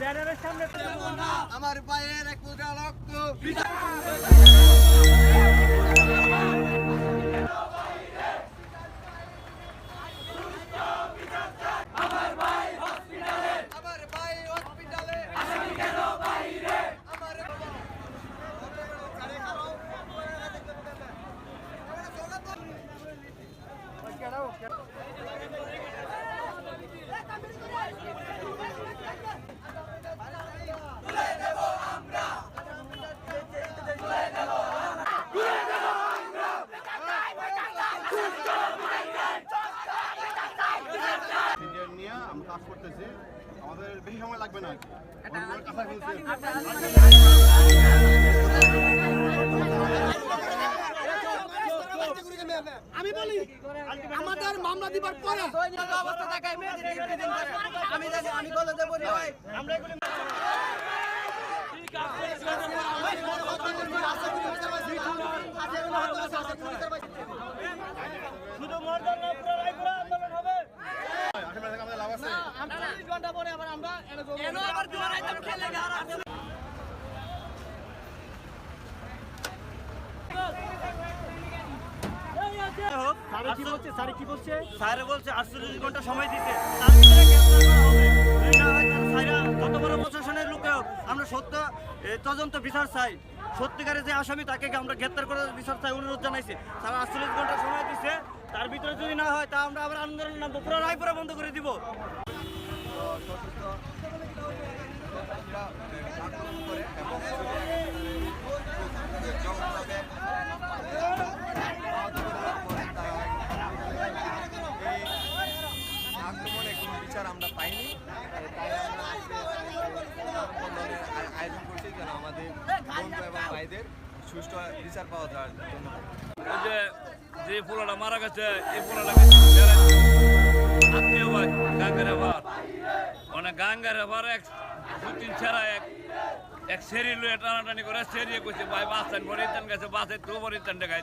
ব্যানারের সামনে আমার পায়ের এক রক্ত। কাজ করতেছি। আমাদের বেশি সময় লাগবে না আমরা। আমি বলি আমাদের মামলা দিবার পরে আমি জানি আমি কলেজে পড়ি ভাই কেন আবার দুবার আইতাম খেলে গারা বলছে আটচল্লিশ ঘণ্টা সময় দিতে বড় প্রশাসনের লোকে হোক আমরা সত্য তদন্ত বিচার চাই সত্যিকারে যে আসামি তাকে আমরা গ্রেপ্তার করার বিচার চাই অনুরোধ জানাইছি। তারা আটচল্লিশ ঘণ্টা সময় দিচ্ছে তার ভিতরে যদি না হয় তা আমরা আবার আন্দোলন নামবো পুরো রায়পুরা বন্ধ করে দিব। কোনো বিচার আমরা পাইনি আয়োজন করছি যেন আমাদের বন্ধু এবং বিচার পাওয়া যাওয়ার জন্য যে যে পোলাটা মারা গেছে, এই পোলাটা গাঙ্গের আবার এক দু তিন ছেড়া এক এক সেরি লুয়ে টানাটানি করে সেরিয়ে করছে ভাই বাস বড় ইতান গেছে, বাসে তো বড় ইতান দেখাই